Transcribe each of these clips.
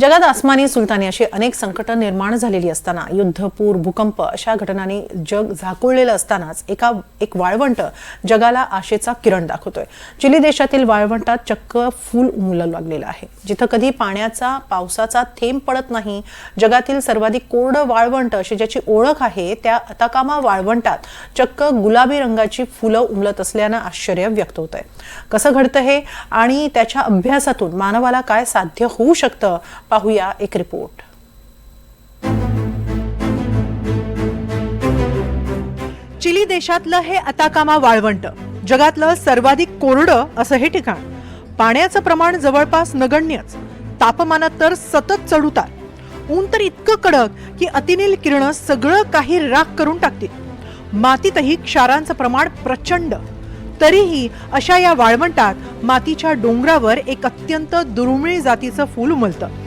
जगात आसमानी सुलतानी अशी अनेक संकटं निर्माण झालेली असताना युद्ध पूर भूकंप अशा घटनांनी जग झाकुळलेलं असतानाच एका एक वाळवंट जगाला आशेचा किरण दाखवतोय. चिली देशातील वाळवंटात चक्क फूल उमलू लागलेलं आहे. जिथं कधी पाण्याचा पावसाचा थेंब पडत नाही जगातील सर्वाधिक कोरडं वाळवंट अशी ज्याची ओळख आहे त्या अताकामा वाळवंटात चक्क गुलाबी रंगाची फुलं उमलत असल्यानं आश्चर्य व्यक्त होत आहे कसं घडतं हे? आणि त्याच्या अभ्यासातून मानवाला काय साध्य होऊ शकतं? पाहूया एक रिपोर्ट. चिली देशातलं हे अताकामा वाळवंट जगातलं सर्वाधिक कोरडं असं हे ठिकाण. पाण्याचं प्रमाण जवळपास नगण्यच तापमानात तर सतत चढउतार. ऊन तर इतकं कडक की अतिनील किरणं सगळं काही राख करून टाकतील. मातीतही क्षारांचं प्रमाण प्रचंड. तरीही अशा या वाळवंटात मातीच्या डोंगरावर एक अत्यंत दुर्मिळ जातीचं फूल उमलतं.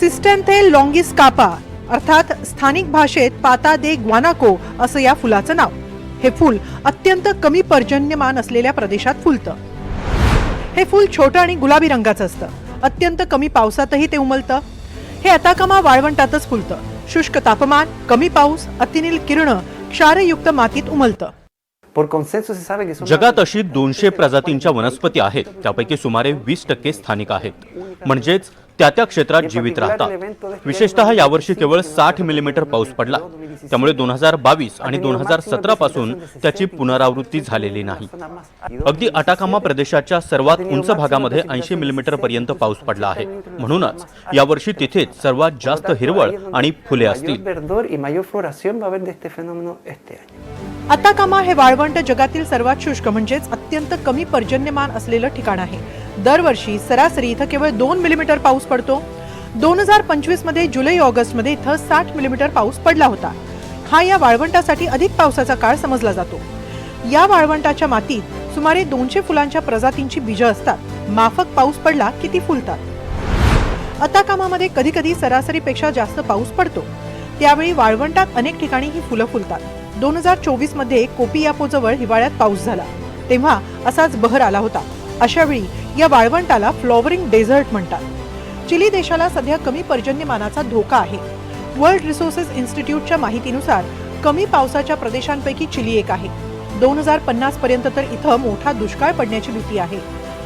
सिस्टेंथे लॉंगिस कापा अर्थात स्थानिक भाषेत पाता दे ग्वानाको असं या फुलाचं नाव. हे फूल अत्यंत कमी पर्जन्यमान असलेल्या प्रदेशात फुलतं. हे फूल छोटं आणि गुलाबी रंगाचं असतं. अत्यंत कमी पावसातही ते उमलतं. हे अताकामा वाळवंटातच फुलतं. शुष्क तापमान कमी पाऊस अतिनील किरणं क्षारयुक्त मातीत उमलतं. जगात अशी दोनशे प्रजातींच्या वनस्पती आहेत त्यापैकी सुमारे वीस टक्के स्थानिक आहेत. म्हणजेच त्या त्या क्षेत्रात जीवित राहतात. विशेषतः यावर्षी केवळ साठ मिलीमीटर पाऊस पडला. त्यामुळे दोन हजार बावीस आणि दोन हजार सतरा पासून त्याची पुनरावृत्ती झालेली नाही. अगदी अटाकामा प्रदेशाच्या सर्वात उंच भागामध्ये ऐंशी मिलीमीटर पर्यंत पाऊस पडला आहे. म्हणूनच यावर्षी तिथेच सर्वात जास्त हिरवळ आणि फुले असतील. अताकामा हे वाळवंट जगातील सर्वात शुष्क म्हणजेच अत्यंत कमी पर्जन्यमान असलेलं ठिकाण आहे. दरवर्षी सरासरी इथं केवळ दोन मिलीमीटर पाऊस पडतो. दोन हजार पंचवीसमध्ये जुलै ऑगस्टमध्ये इथं साठ मिलीमीटर पाऊस पडला होता. हा या वाळवंटासाठी अधिक पावसाचा काळ समजला जातो. या वाळवंटाच्या मातीत सुमारे दोनशे फुलांच्या प्रजातींची बीजं असतात. माफक पाऊस पडला की ती फुलतात? अताकामामध्ये कधी कधी सरासरीपेक्षा जास्त पाऊस पडतो. त्यावेळी वाळवंटात अनेक ठिकाणी ही फुलं फुलतात. दोन हजार चोवीसमध्ये कोपियापोजवळ हिवाळ्यात पाऊस झाला. तेव्हा असाच बहर आला होता. अशा वेळी या वाळवंटाला फ्लॉवरिंग डेझर्ट म्हणतात. चिली देशाला सध्या कमी पर्जन्यमानाचा धोका आहे. वर्ल्ड रिसोर्सेस इन्स्टिट्यूटच्या माहितीनुसार कमी पावसाच्या प्रदेशांपैकी चिली एक आहे. दोन हजार पन्नास पर्यंत तर इथं मोठा दुष्काळ पडण्याची भीती आहे.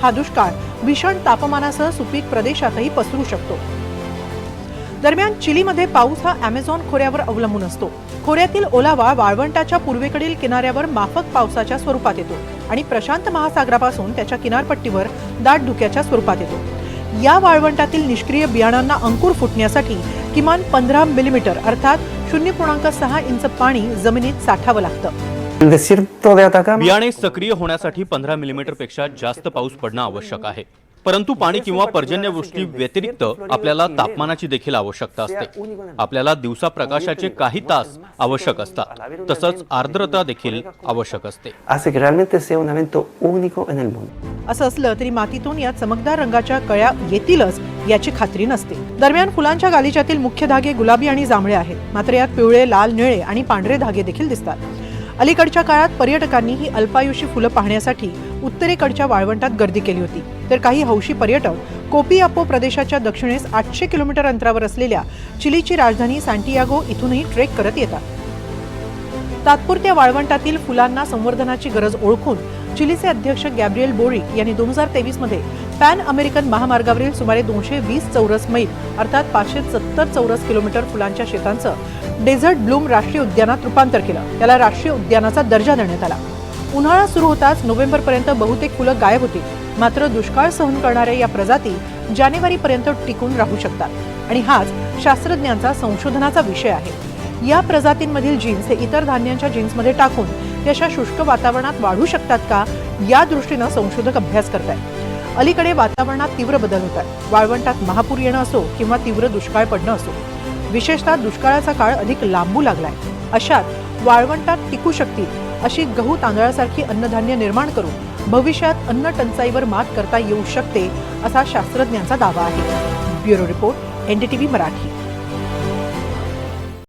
हा दुष्काळ भीषण तापमानासह सुपीक प्रदेशातही पसरू शकतो. दरम्यान चिलीमध्ये पाऊस हा अमेझॉन खोऱ्यावर अवलंबून असतो. खोऱ्यातील ओलावा वाळवंटाच्या पूर्वेकडील किनाऱ्यावर माफक पावसाच्या स्वरूपात येतो आणि प्रशांत महासागरापासून त्याच्या किनारपट्टीवर दाट धुक्याच्या स्वरूपात येतो. या वाळवंटातील निष्क्रिय बियाणांना अंकुर फुटण्यासाठी किमान पंधरा मिलीमीटर अर्थात शून्य पूर्णांक सहा इंच पाणी जमिनीत साठावं लागतं. बियाणे सक्रिय होण्यासाठी पंधरा मिलीमीटरपेक्षा जास्त पाऊस पडणं आवश्यक आहे. परंतु पाणी किंवा पर्जन्यवृष्टी व्यतिरिक्त आपल्याला तापमानाची देखील आवश्यकता असते. आपल्याला दिवसा प्रकाशाचे काही तास आवश्यक असतात. तसंच आर्द्रता देखील आवश्यक असते. असं असलं तरी मातीतून या चमकदार रंगाच्या कळ्या येतीलच याची खात्री नसते. दरम्यान फुलांच्या गालिच्यातील मुख्य धागे गुलाबी आणि जांभळे आहेत. मात्र यात पिवळे लाल निळे आणि पांढरे धागे देखील दिसतात. अलीकडच्या काळात पर्यटकांनी ही अल्पायुषी फुलं पाहण्यासाठी उत्तरेकडच्या वाळवंटात गर्दी केली होती. तर काही हौशी पर्यटक कोपियापो प्रदेशाच्या दक्षिणेस आठशे किलोमीटर अंतरावर असलेल्या चिलीची राजधानी सँटियागो इथूनही ट्रेक करत येतात. तात्पुरत्या वाळवंटातील फुलांना संवर्धनाची गरज ओळखून चिलीचे अध्यक्ष गॅब्रिएल बोरिक यांनी दोन हजार तेवीसमध्ये पॅन अमेरिकन महामार्गावरील सुमारे दोनशे वीस चौरस मैल अर्थात पाचशे सत्तर चौरस किलोमीटर फुलांच्या शेतांचं डेझर्ट ब्लूम राष्ट्रीय उद्यानात रूपांतर केलं. त्याला राष्ट्रीय उद्यानाचा दर्जा देण्यात आला. उन्हाळा सुरू होताच नोव्हेंबरपर्यंत बहुतेक फुलं गायब होती मात्र दुष्काळ सहन करणाऱ्या या प्रजाती जानेवारीपर्यंत टिकून राहू शकतात. आणि हाच शास्त्रज्ञांचा संशोधनाचा विषय आहे. या प्रजातींमधील जीन्स हे इतर धान्यांच्या जीन्समध्ये टाकून ते अशा शुष्क वातावरणात वाढू शकतात का या दृष्टीनं संशोधक अभ्यास करतायत. अलीकडे वातावरणात तीव्र बदल होत आहेत वाळवंटात महापूर येणं असो किंवा तीव्र दुष्काळ पडणं असो. विशेषतः दुष्काळाचा काळ अधिक लांबू लागलाय. अशात वाळवंटात टिकू शकतील अशी गहू तांदळासारखी अन्नधान्य निर्माण करून भविष्यात अन्न टंचाईवर मात करता येऊ शकते असा शास्त्रज्ञांचा दावा आहे. Bureau report NDTV Marathi.